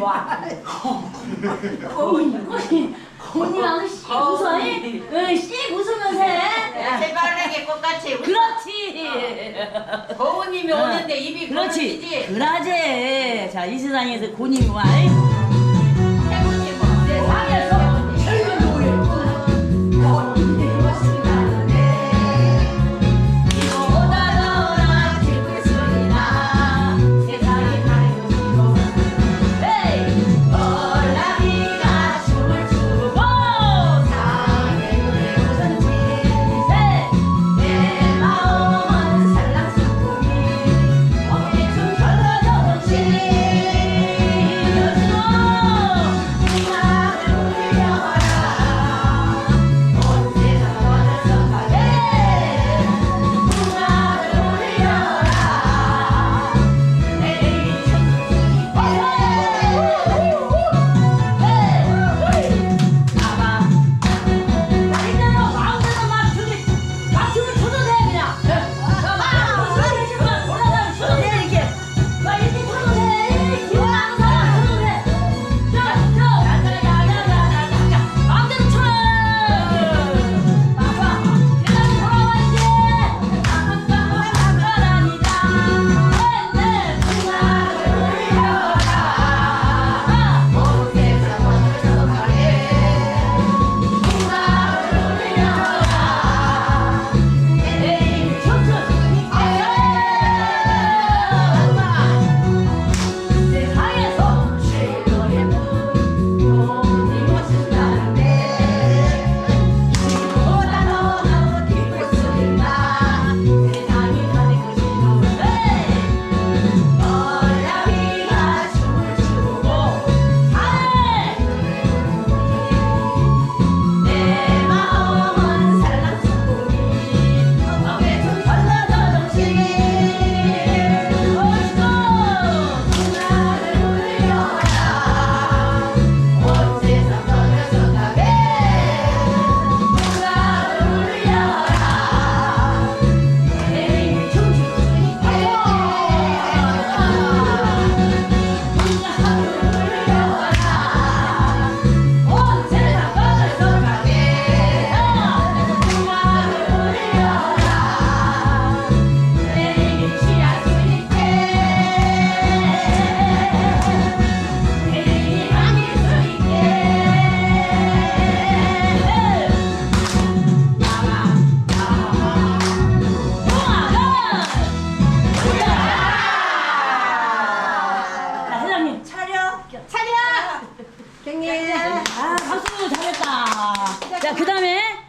와. 고니 고니 고니하고 씩 웃어 응씩 웃으면서 해. 새빨래게 꽃같이. 그렇지. 고우님이 어. 오는데 입이 그렇지. 벌어지지. 그러지 자이 세상에서 고님이 와 자, 그 다음에